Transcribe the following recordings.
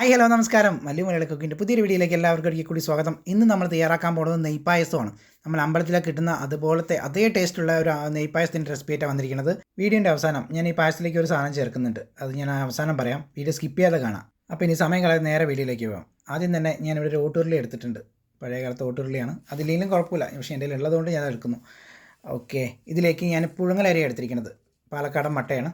Hi hello നമസ്കാരം. മല്ലു മലയാള കുക്കിന്റെ പുതിയൊരു വീഡിയോയിലേക്ക് എല്ലാവർക്കും ഒരിക്കൽ കൂടി സ്വാഗതം. ഇന്ന് നമ്മൾ തയ്യാറാക്കാൻ പോകുന്നത് നെയ്പ്പായസമാണ് നമ്മൾ അമ്പലത്തിലൊക്കെ കിട്ടുന്ന അതുപോലത്തെ അതേ ടേസ്റ്റുള്ള ഒരു നെയ്പ്പായസത്തിന്റെ റെസിപ്പി ആയിട്ടാണ് വന്നിരിക്കുന്നത്. വീഡിയോന്റെ അവസാനം ഞാൻ ഈ പായസത്തിലേക്ക് ഒരു സാധനം ചേർക്കുന്നുണ്ട്. അത് ഞാൻ അവസാനം പറയാം. വീഡിയോ സ്കിപ്പ് ചെയ്യാതെ കാണാം. അപ്പോൾ ഇനി സമയം കളയാതെ നേരെ വീഡിയോയിലേക്ക് പോകാം ആദ്യം തന്നെ ഞാൻ ഇവിടെ ഒരു ഓട്ടുരുളി എടുത്തിട്ടുണ്ട്. പഴയ കാലത്ത് ഓട്ടുരുളിയാണ് അതില്ലെങ്കിലും കുഴപ്പമില്ല. പക്ഷേ എന്റെ ഉള്ളതുകൊണ്ട് ഞാൻ എടുക്കുന്നു. ഓക്കെ ഇതിലേക്ക് ഞാൻ പുഴുങ്ങലരി എടുത്തിരിക്കുന്നത്. പാലക്കാടൻ മട്ടയാണ്.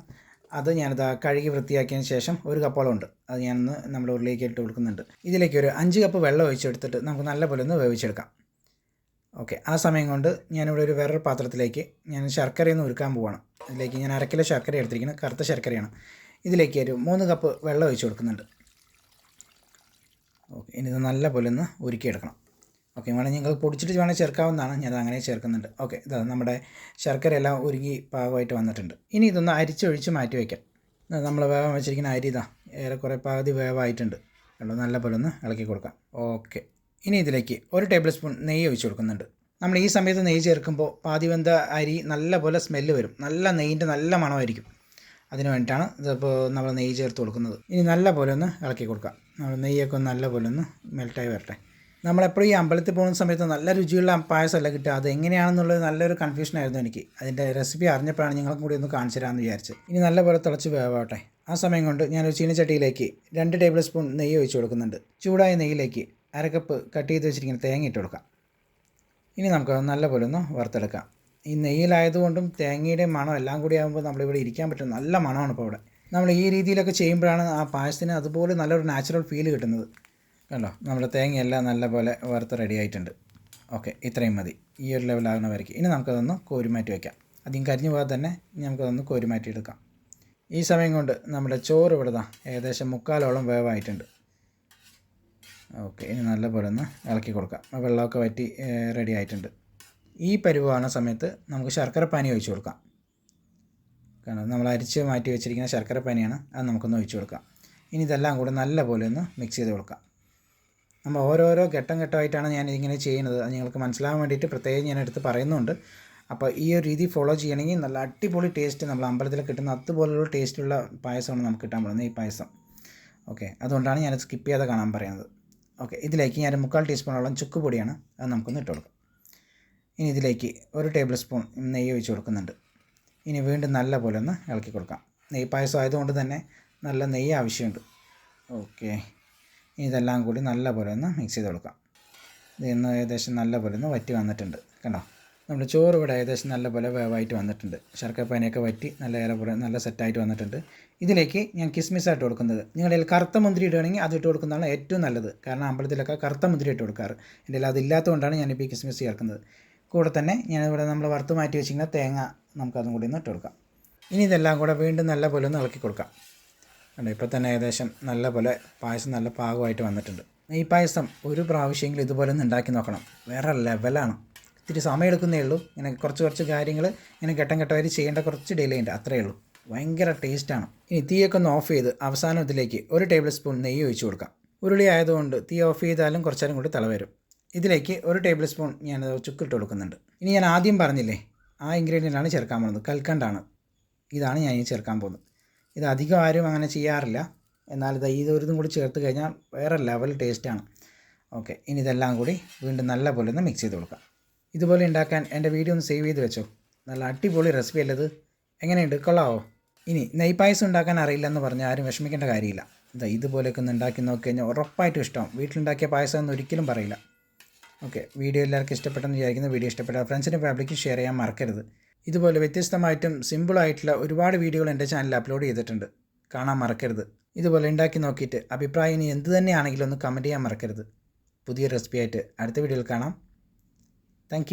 അത് ഞാനിത് കഴുകി വൃത്തിയാക്കിയതിന് ശേഷം ഒരു കപ്പോളം ഉണ്ട്. അത് ഞാനൊന്ന് നമ്മുടെ ഉള്ളിലേക്ക് ഇട്ട് കൊടുക്കുന്നുണ്ട്. ഇതിലേക്ക് ഒരു അഞ്ച് കപ്പ് വെള്ളം ഒഴിച്ചെടുത്തിട്ട് നമുക്ക് നല്ലപോലെ ഒന്ന് വേവിച്ചെടുക്കാം. ഓക്കെ ആ സമയം കൊണ്ട് ഞാനിവിടെ ഒരു വേറൊരു പാത്രത്തിലേക്ക് ഞാൻ ശർക്കരയൊന്ന് ഉരുക്കാൻ പോവാണ്. അതിലേക്ക് ഞാൻ അര കിലോ ശർക്കര എടുത്തിരിക്കുന്നത് കറുത്ത ശർക്കരയാണ്. ഇതിലേക്ക് ഒരു മൂന്ന് കപ്പ് വെള്ളം ഒഴിച്ച് കൊടുക്കുന്നുണ്ട്. ഓക്കെ ഇനി ഇത് നല്ലപോലെ ഒന്ന് ഉരുക്കിയെടുക്കണം. ഓക്കെ വേണേൽ നിങ്ങൾ പൊടിച്ചിട്ട് വേണേൽ ചേർക്കാവുന്നതാണ്. ഞാൻ അങ്ങനെ ചേർക്കുന്നുണ്ട്. ഓക്കെ ഇതാ നമ്മുടെ ശർക്കര എല്ലാം ഒരുങ്ങി പാകമായിട്ട് വന്നിട്ടുണ്ട്. ഇനി ഇതൊന്ന് അരിച്ചൊഴിച്ച് മാറ്റി വയ്ക്കാം. നമ്മൾ വേഗം വെച്ചിരിക്കുന്ന അരി ഇതാ ഏറെക്കുറെ പകുതി വേവായിട്ടുണ്ട്. കണ്ടോ? നല്ല പോലെ ഒന്ന് ഇളക്കി കൊടുക്കാം. ഓക്കെ ഇനി ഇതിലേക്ക് ഒരു ടേബിൾ സ്പൂൺ നെയ്യ് ഒഴിച്ച് കൊടുക്കുന്നുണ്ട്. നമ്മൾ ഈ സമയത്ത് നെയ്യ് ചേർക്കുമ്പോൾ പാതി വെന്ത അരി നല്ല പോലെ സ്മെല്ല് വരും. നല്ല നെയ്യിന്റെ നല്ല മണമായിരിക്കും. അതിന് വേണ്ടിയിട്ടാണ് ഇതിപ്പോൾ നമ്മൾ നെയ്യ് ചേർത്ത് കൊടുക്കുന്നത്. ഇനി നല്ല പോലെ ഒന്ന് ഇളക്കി കൊടുക്കാം. നമ്മൾ നെയ്യൊക്കെ ഒന്ന് നല്ല പോലെ ഒന്ന് മെൽട്ടായി വരട്ടെ. നമ്മളെപ്പോഴും ഈ അമ്പലത്തിൽ പോകുന്ന സമയത്ത് നല്ല രുചിയുള്ള പായസമല്ല കിട്ടുക. അത് എങ്ങനെയാണെന്നുള്ളത് നല്ലൊരു കൺഫ്യൂഷൻ ആയിരുന്നു എനിക്ക്. അതിന്റെ റെസിപ്പി അറിഞ്ഞപ്പോഴാണ് നിങ്ങൾക്കും കൂടി ഒന്ന് കാണിച്ചു തരാമെന്ന് വിചാരിച്ച്. ഇനി നല്ലപോലെ തിളച്ച് വേവാട്ടെ ആ സമയം കൊണ്ട് ഞാനൊരു ചീനച്ചട്ടിയിലേക്ക് രണ്ട് ടേബിൾ സ്പൂൺ നെയ്യ് ഒഴിച്ച് കൊടുക്കുന്നുണ്ട്. ചൂടായ നെയ്യിലേക്ക് അരക്കപ്പ് കട്ട് ചെയ്ത് വെച്ചിരിക്കുന്ന തേങ്ങ ഇട്ട് കൊടുക്കാം. ഇനി നമുക്ക് നല്ലപോലെ ഒന്ന് വറുത്തെടുക്കാം. ഈ നെയ്യിലായതുകൊണ്ടും തേങ്ങയുടെ മണം എല്ലാം കൂടി ആകുമ്പോൾ നമ്മളിവിടെ ഇരിക്കാൻ പറ്റും നല്ല മണമാണ് ഇപ്പോൾ ഇവിടെ. നമ്മൾ ഈ രീതിയിലൊക്കെ ചെയ്യുമ്പോഴാണ് ആ പായസത്തിന് അതുപോലെ നല്ലൊരു നാച്ചുറൽ ഫീൽ കിട്ടുന്നത്. കണ്ടോ? നമ്മുടെ തേങ്ങയെല്ലാം നല്ലപോലെ വറുത്ത് റെഡി ആയിട്ടുണ്ട്. ഓക്കെ ഇത്രയും മതി. ഈ ഒരു ലെവലാകുന്ന വരയ്ക്ക് ഇനി നമുക്കതൊന്ന് കോരിമാറ്റി വയ്ക്കാം അധികം കരിഞ്ഞു പോകാതെ തന്നെ നമുക്കതൊന്ന് കോരിമാറ്റി എടുക്കാം. ഈ സമയം കൊണ്ട് നമ്മുടെ ചോറ് ഇവിടെ ദാ ഏകദേശം മുക്കാലോളം വേവായിട്ടുണ്ട്. ഓക്കെ ഇനി നല്ലപോലെ ഒന്ന് ഇളക്കി കൊടുക്കാം. വെള്ളമൊക്കെ വറ്റി റെഡി ആയിട്ടുണ്ട്. ഈ പരുവാണ് സമയത്ത് നമുക്ക് ശർക്കര പാനി ഒഴിച്ചു കൊടുക്കാം. കാരണം നമ്മൾ അരിച്ച് മാറ്റി വെച്ചിരിക്കുന്ന ശർക്കര പാനിയാണ് അത് നമുക്കൊന്ന് ഒഴിച്ചു കൊടുക്കാം. ഇനി ഇതെല്ലാം കൂടെ നല്ലപോലെ ഒന്ന് മിക്സ് ചെയ്ത് കൊടുക്കാം. നമ്മൾ ഓരോരോ ഘട്ടം ഘട്ടമായിട്ടാണ് ഞാൻ ഇങ്ങനെ ചെയ്യുന്നത്. അത് നിങ്ങൾക്ക് മനസ്സിലാകാൻ വേണ്ടിയിട്ട് പ്രത്യേകം ഞാൻ എടുത്ത് പറയുന്നുണ്ട്. അപ്പോൾ ഈ ഒരു രീതി ഫോളോ ചെയ്യണമെങ്കിൽ നല്ല അടിപൊളി ടേസ്റ്റ് നമ്മൾ അമ്പലത്തിൽ കിട്ടുന്ന അതുപോലുള്ള ടേസ്റ്റുള്ള പായസമാണ് നമുക്ക് കിട്ടാൻ പോകുന്നത്. ഈ പായസം. ഓക്കെ അതുകൊണ്ടാണ് ഞാൻ സ്കിപ്പ് ചെയ്യാതെ കാണാൻ പറയുന്നത്. ഓക്കെ ഇതിലേക്ക് ഞാൻ മുക്കാൽ ടീസ്പൂണോളം ചുക്ക് പൊടിയാണ് അത് നമുക്കൊന്ന് ഇട്ട് ഇനി ഇതിലേക്ക് ഒരു ടേബിൾ സ്പൂൺ നെയ്യ് ഒഴിച്ച് കൊടുക്കുന്നുണ്ട്. ഇനി വീണ്ടും നല്ല പോലെ ഒന്ന് ഇളക്കി കൊടുക്കാം. നെയ്യ് പായസം ആയതുകൊണ്ട് തന്നെ നല്ല നെയ്യ് ആവശ്യമുണ്ട്. ഓക്കെ ഇതെല്ലാം കൂടി നല്ല പോലെ ഒന്ന് മിക്സ് ചെയ്ത് കൊടുക്കാം. ഇത് ഇന്ന് ഏകദേശം നല്ല പോലെ ഒന്ന് വറ്റി വന്നിട്ടുണ്ട് കണ്ടോ? നമ്മുടെ ചോറ് ഇവിടെ ഏകദേശം നല്ല പോലെ വേവായിട്ട് വന്നിട്ടുണ്ട്. ശർക്കര പനിയൊക്കെ വറ്റി നല്ല ഇല പോലെ നല്ല സെറ്റായിട്ട് വന്നിട്ടുണ്ട്. ഇതിലേക്ക് ഞാൻ കിസ്മിസ് ആയിട്ട് കൊടുക്കുന്നത്. നിങ്ങളുടെ കയ്യിൽ കറുത്ത മുന്തിരി ഇടുകയാണെങ്കിൽ അത് ഇട്ട് കൊടുക്കുന്നതാണ് ഏറ്റവും നല്ലത്. കാരണം അമ്പലത്തിലൊക്കെ കറുത്ത മുന്തിരി ഇട്ട് കൊടുക്കാറ്. എന്റെ കയ്യിൽ അതില്ലാത്തതുകൊണ്ടാണ് ഞാനിപ്പോൾ ഈ കിസ്മിസ് ചേർക്കുന്നത്. കൂടെ തന്നെ ഞാനിവിടെ നമ്മൾ വറുത്ത് മാറ്റി വെച്ചിരിക്കുന്ന തേങ്ങ നമുക്കതും കൂടി ഒന്ന് ഇട്ട് കൊടുക്കാം. ഇനി ഇതെല്ലാം കൂടെ വീണ്ടും നല്ല പോലെ ഒന്ന് ഇളക്കി കൊടുക്കാം. കണ്ടോ ഇപ്പോൾ തന്നെ ഏകദേശം നല്ല പോലെ പായസം നല്ല പാകമായിട്ട് വന്നിട്ടുണ്ട്. ഈ പായസം ഒരു പ്രാവശ്യമെങ്കിലും ഇതുപോലെ ഒന്ന് ഉണ്ടാക്കി നോക്കണം. വേറെ ലെവലാണ് ഇത്തിരി സമയം എടുക്കുന്നേ ഉള്ളൂ. ഇങ്ങനെ കുറച്ച് കുറച്ച് കാര്യങ്ങൾ ഇങ്ങനെ ഘട്ടം ഘട്ടമായിട്ട് ചെയ്യേണ്ട കുറച്ച് ഡിലേ ഉണ്ട്. അത്രയേ ഉള്ളൂ. ഭയങ്കര ടേസ്റ്റാണ് ഇനി തീയൊക്കെ ഒന്ന് ഓഫ് ചെയ്ത് അവസാനം ഇതിലേക്ക് ഒരു ടേബിൾ സ്പൂൺ നെയ്യ് ഒഴിച്ചു കൊടുക്കാം. ഉരുളി ആയതുകൊണ്ട് തീ ഓഫ് ചെയ്താലും കുറച്ചേരം കൂടി തള വരും ഇതിലേക്ക് ഒരു ടേബിൾ സ്പൂൺ ഞാൻ ചുക്കിട്ട് കൊടുക്കുന്നുണ്ട്. ഇനി ഞാൻ ആദ്യം പറഞ്ഞില്ലേ ആ ഇൻഗ്രീഡിയന്റ് ആണ് ചേർക്കാൻ പോകുന്നത്. കൽക്കണ്ടാണ്. ഇതാണ് ഞാൻ ഇനി ചേർക്കാൻ പോകുന്നത്. ഇത് അധികം ആരും അങ്ങനെ ചെയ്യാറില്ല. എന്നാൽ ഇത് ഇതൊരിതും കൂടി ചേർത്ത് കഴിഞ്ഞാൽ വേറെ ലെവൽ ടേസ്റ്റാണ് ഓക്കെ ഇനി ഇതെല്ലാം കൂടി വീണ്ടും നല്ല പോലെ ഒന്ന് മിക്സ് ചെയ്ത് കൊടുക്കാം. ഇതുപോലെ ഉണ്ടാക്കാൻ എന്റെ വീഡിയോ ഒന്ന് സേവ് ചെയ്ത് വെച്ചോ. നല്ല അടിപൊളി റെസിപ്പി അല്ലത് എങ്ങനെയുണ്ട്? കൊള്ളാവോ? ഇനി നെയ്പായസം ഉണ്ടാക്കാൻ അറിയില്ലെന്ന് പറഞ്ഞാൽ ആരും വിഷമിക്കേണ്ട കാര്യമില്ല. ഇതാ ഇതുപോലെയൊക്കെ ഒന്ന് ഉണ്ടാക്കി നോക്കി കഴിഞ്ഞാൽ ഉറപ്പായിട്ടും ഇഷ്ടമാവും. വീട്ടിലുണ്ടാക്കിയ പായസം എന്ന് ഒരിക്കലും പറയില്ല. ഓക്കെ വീഡിയോ എല്ലാവർക്കും ഇഷ്ടപ്പെട്ടെന്ന് വിചാരിക്കുന്നു. വീഡിയോ ഇഷ്ടപ്പെട്ട ഫ്രണ്ട്സിന്റെ ഫാമിലിക്ക് ഷെയർ ചെയ്യാൻ മറക്കരുത്. ഇതുപോലെ വ്യത്യസ്തമായിട്ടും സിമ്പിളായിട്ടുള്ള ഒരുപാട് വീഡിയോകൾ എന്റെ ചാനലിൽ അപ്ലോഡ് ചെയ്തിട്ടുണ്ട്. കാണാൻ മറക്കരുത്. ഇതുപോലെ ഉണ്ടാക്കി നോക്കിയിട്ട് അഭിപ്രായം ഇനി എന്ത് തന്നെയാണെങ്കിലും ഒന്ന് കമന്റ് ചെയ്യാൻ മറക്കരുത്. പുതിയ റെസിപ്പി ആയിട്ട് അടുത്ത വീഡിയോയിൽ കാണാം. താങ്ക്